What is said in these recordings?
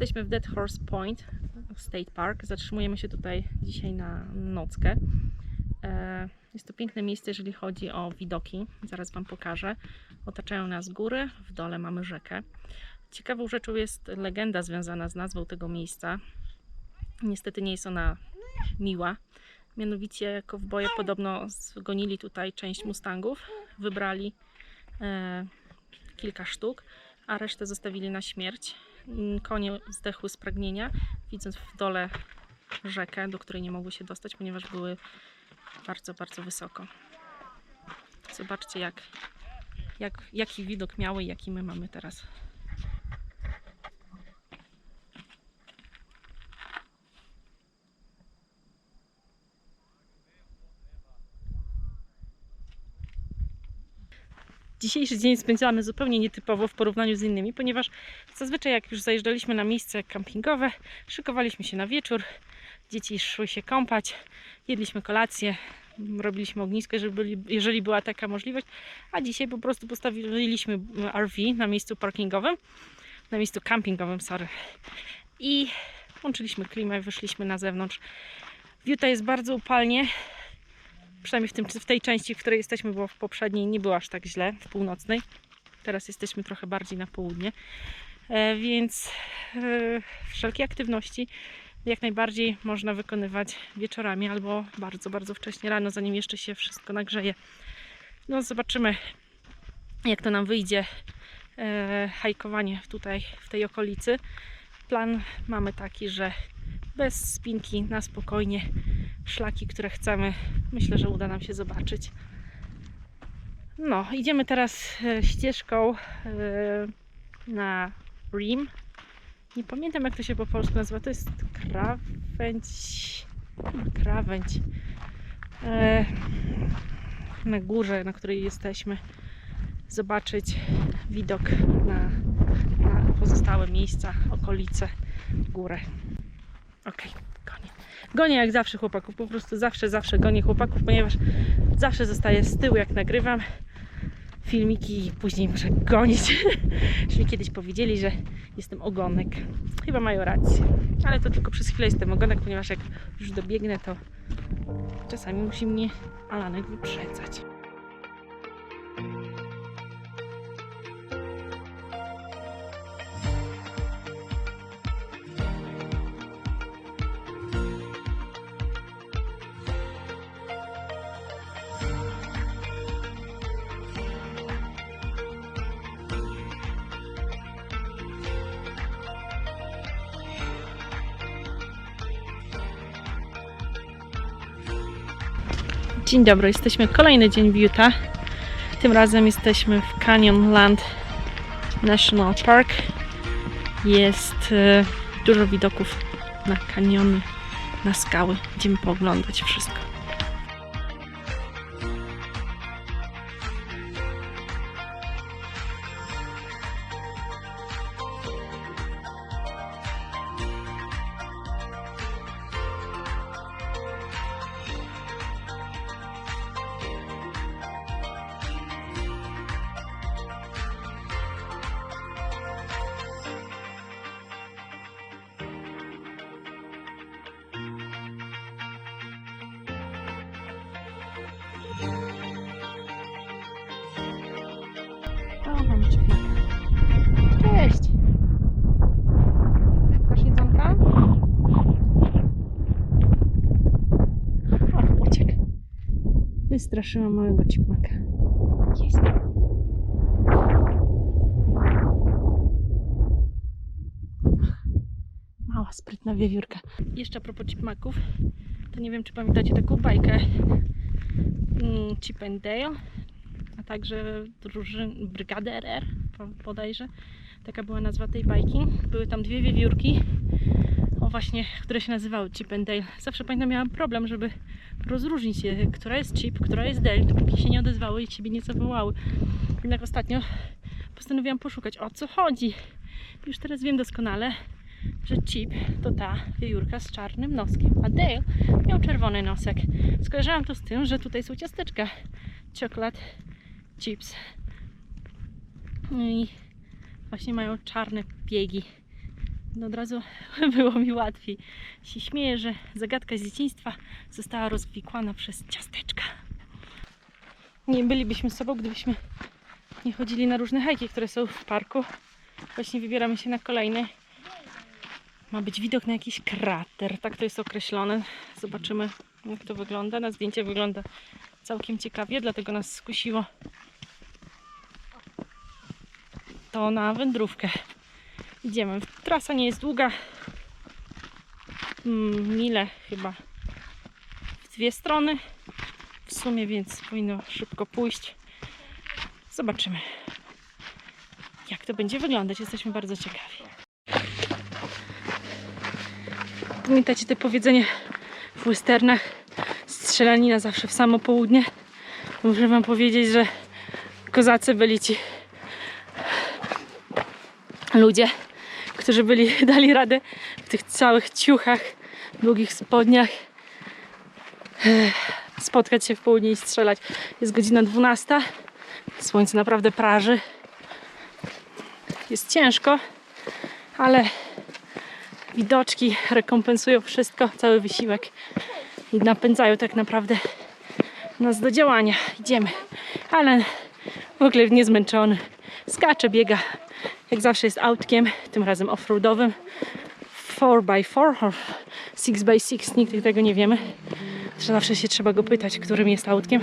Jesteśmy w Dead Horse Point State Park. Zatrzymujemy się tutaj dzisiaj na nockę. E, Jest to piękne miejsce, jeżeli chodzi o widoki. Zaraz Wam pokażę. Otaczają nas góry, w dole mamy rzekę. Ciekawą rzeczą jest legenda związana z nazwą tego miejsca. Niestety nie jest ona miła. Mianowicie kowboje podobno zgonili tutaj część mustangów, wybrali e, kilka sztuk, a resztę zostawili na śmierć. Mm, Konie zdechły z pragnienia, widząc w dole rzekę, do której nie mogły się dostać, ponieważ były bardzo, bardzo wysoko. Zobaczcie, jak, jak, jaki widok miały i jaki my mamy teraz. Dzisiejszy dzień spędzamy zupełnie nietypowo w porównaniu z innymi, ponieważ zazwyczaj jak już zajeżdżaliśmy na miejsce kampingowe, szykowaliśmy się na wieczór, dzieci szły się kąpać, jedliśmy kolację, robiliśmy ognisko, jeżeli była taka możliwość, a dzisiaj po prostu postawiliśmy RV na miejscu parkingowym, na miejscu campingowym, sorry. I włączyliśmy klimę, wyszliśmy na zewnątrz. W jest bardzo upalnie, przynajmniej w, tym, w tej części, w której jesteśmy, bo w poprzedniej nie było aż tak źle, w północnej. Teraz jesteśmy trochę bardziej na południe. E, więc e, wszelkie aktywności jak najbardziej można wykonywać wieczorami albo bardzo, bardzo wcześnie rano, zanim jeszcze się wszystko nagrzeje. No zobaczymy, jak to nam wyjdzie e, hajkowanie tutaj w tej okolicy. Plan mamy taki, że bez spinki, na spokojnie, szlaki, które chcemy, myślę, że uda nam się zobaczyć. No, idziemy teraz e, ścieżką e, na Rim. Nie pamiętam jak to się po polsku nazywa. To jest krawędź. Krawędź. E, na górze, na której jesteśmy. Zobaczyć widok na, na pozostałe miejsca, okolice, górę. Okej, gonię. Gonię jak zawsze chłopaków, po prostu zawsze, zawsze gonię chłopaków, ponieważ zawsze zostaję z tyłu jak nagrywam filmiki i później muszę gonić. Już mi kiedyś powiedzieli, że jestem ogonek. Chyba mają rację, ale to tylko przez chwilę jestem ogonek, ponieważ jak już dobiegnę, to czasami musi mnie Alanek wyprzedzać. Dzień dobry, jesteśmy kolejny dzień w Utah. Tym razem jesteśmy w Canyonland National Park. Jest e, dużo widoków na kaniony, na skały. Idziemy pooglądać wszystko. Wystraszyłam małego cipmaka. Jest. Mała, sprytna wiewiórka. Jeszcze a propos cipmaków, to nie wiem, czy pamiętacie taką bajkę mm, Chip and Dale a także drużyn, Brygady RR bodajże. Taka była nazwa tej bajki. Były tam dwie wiewiórki, o właśnie, które się nazywały Chip and Dale. Zawsze pamiętam, miałam problem, żeby rozróżnić je, która jest Chip, która jest Dale, dopóki się nie odezwały i ciebie nie zawołały. Jednak ostatnio postanowiłam poszukać, o co chodzi. Już teraz wiem doskonale, że Chip to ta wiewiórka z czarnym noskiem, a Dale miał czerwony nosek. Skojarzyłam to z tym, że tutaj są ciasteczka czekolad chips. No i właśnie mają czarne piegi. No od razu było mi łatwiej. Się śmieję, że zagadka z dzieciństwa została rozwikłana przez ciasteczka. Nie bylibyśmy sobą, gdybyśmy nie chodzili na różne hajki, które są w parku. Właśnie wybieramy się na kolejny. Ma być widok na jakiś krater, tak to jest określone. Zobaczymy, jak to wygląda. Na zdjęcie wygląda całkiem ciekawie, dlatego nas skusiło to na wędrówkę. Idziemy. Trasa nie jest długa. Mm, Mile chyba w dwie strony. W sumie, więc powinno szybko pójść. Zobaczymy, jak to będzie wyglądać. Jesteśmy bardzo ciekawi. Pamiętacie te powiedzenie w westernach? Strzelanina zawsze w samo południe. Muszę wam powiedzieć, że kozacy byli ci ludzie, którzy byli, dali radę w tych całych ciuchach, długich spodniach eh, spotkać się w południe i strzelać. Jest godzina 12. Słońce naprawdę praży. Jest ciężko, ale widoczki rekompensują wszystko, cały wysiłek i napędzają tak naprawdę nas do działania. Idziemy. Ale w ogóle niezmęczony. Skacze, biega. Jak zawsze jest autkiem, tym razem offroadowym. 4x4 or 6x6, nigdy tego nie wiemy. Zawsze się trzeba go pytać, którym jest autkiem.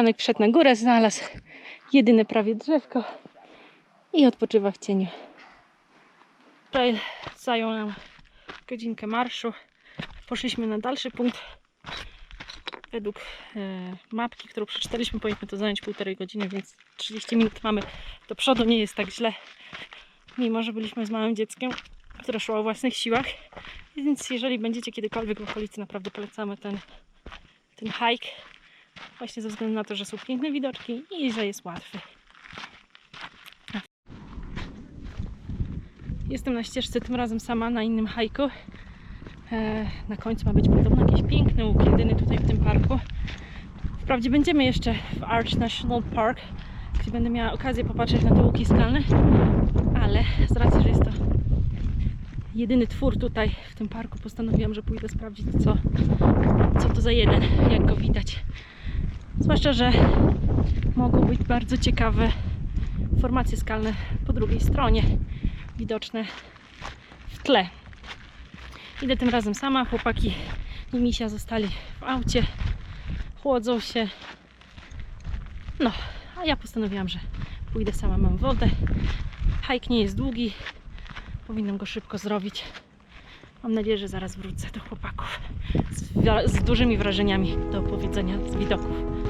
Alanek wszedł na górę, znalazł jedyne prawie drzewko i odpoczywa w cieniu. Trail zajął nam godzinkę marszu. Poszliśmy na dalszy punkt. Według e, mapki, którą przeczytaliśmy, powinniśmy to zająć półtorej godziny, więc 30 minut mamy do przodu. Nie jest tak źle, mimo że byliśmy z małym dzieckiem, które szło o własnych siłach. Więc jeżeli będziecie kiedykolwiek w okolicy, naprawdę polecamy ten, ten hike. Właśnie ze względu na to, że są piękne widoczki i że jest łatwy. Jestem na ścieżce tym razem sama na innym hajku. E, na końcu ma być podobno jakiś piękny łuk jedyny tutaj w tym parku. Wprawdzie będziemy jeszcze w Arch National Park, gdzie będę miała okazję popatrzeć na te łuki skalne, ale z racji, że jest to jedyny twór tutaj w tym parku, postanowiłam, że pójdę sprawdzić co, co to za jeden, jak go widać. Zwłaszcza, że mogą być bardzo ciekawe formacje skalne po drugiej stronie, widoczne w tle. Idę tym razem sama, chłopaki i misia zostali w aucie, chłodzą się. No, a ja postanowiłam, że pójdę sama, mam wodę. Hajk nie jest długi, powinnam go szybko zrobić. Mam nadzieję, że zaraz wrócę do chłopaków z, z dużymi wrażeniami do opowiedzenia z widoków.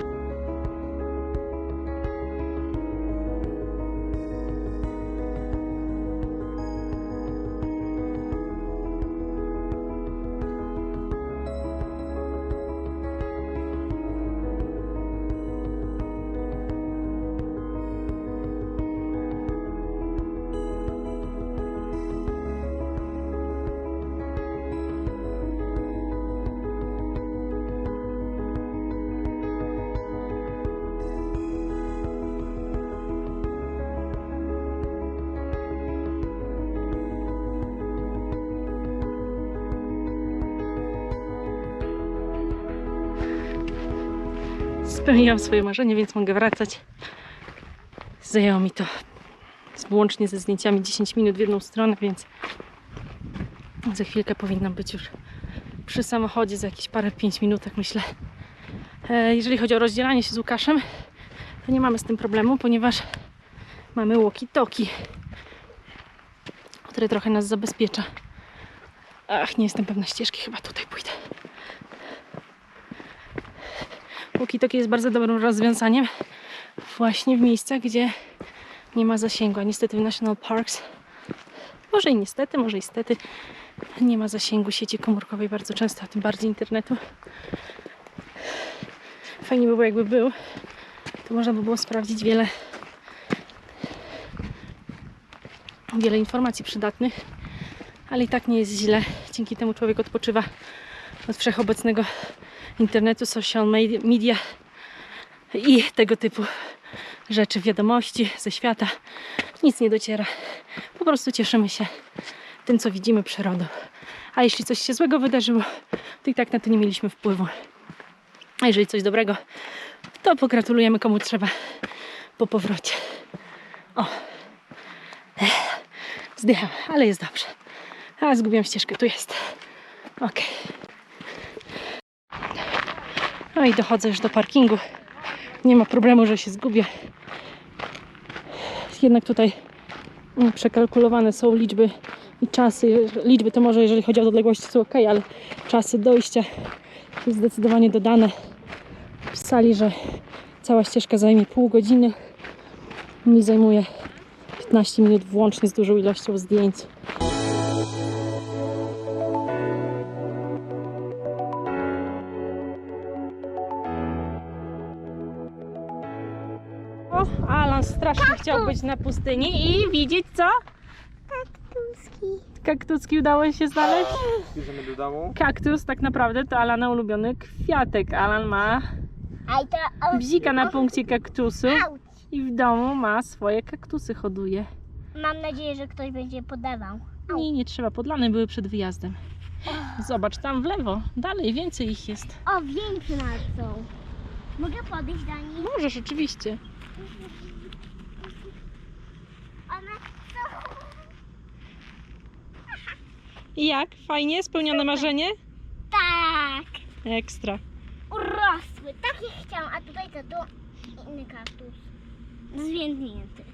Spełniłam swoje marzenie, więc mogę wracać. Zajęło mi to łącznie ze zdjęciami 10 minut w jedną stronę, więc za chwilkę powinnam być już przy samochodzie za jakieś parę 5 minutach myślę. E, Jeżeli chodzi o rozdzielanie się z Łukaszem, to nie mamy z tym problemu, ponieważ mamy walkie-talkie, które trochę nas zabezpiecza. Ach, nie jestem pewna ścieżki, chyba tutaj pójdę. Walkie-talkie jest bardzo dobrym rozwiązaniem właśnie w miejscach, gdzie nie ma zasięgu, a niestety w National Parks może i niestety, może i stety nie ma zasięgu sieci komórkowej bardzo często, a tym bardziej internetu. Fajnie by było jakby był, to można by było sprawdzić wiele wiele informacji przydatnych, ale i tak nie jest źle. Dzięki temu człowiek odpoczywa od wszechobecnego internetu, social medi- media i tego typu rzeczy, wiadomości ze świata. Nic nie dociera. Po prostu cieszymy się tym, co widzimy przyrodą. A jeśli coś się złego wydarzyło, to i tak na to nie mieliśmy wpływu. A jeżeli coś dobrego, to pogratulujemy komu trzeba po powrocie. O. Zdycham, ale jest dobrze. A, zgubiłam ścieżkę, tu jest. Ok. No i dochodzę już do parkingu. Nie ma problemu, że się zgubię. Jednak tutaj mm, przekalkulowane są liczby i czasy. Liczby to może, jeżeli chodzi o odległości, są ok, ale czasy dojścia jest zdecydowanie dodane. Pisali, że cała ścieżka zajmie pół godziny. Mi zajmuje 15 minut włącznie z dużą ilością zdjęć. Chciał być na pustyni i widzieć co? Tuski. Kaktuski udało się znaleźć? Bierzemy do domu. Kaktus tak naprawdę to Alana ulubiony kwiatek. Alan ma bzika na punkcie kaktusu i w domu ma swoje kaktusy, hoduje. Mam nadzieję, że ktoś będzie podawał. Nie, nie trzeba, podlane były przed wyjazdem. Zobacz, tam w lewo, dalej, więcej ich jest. O, większe są. Mogę podejść do nich? Możesz, oczywiście. One są... I jak? Fajnie? Spełnione marzenie? Tak. Ekstra. Urosły. Takie chciałam. A tutaj to tu inny kaktus. Zwiędnięty.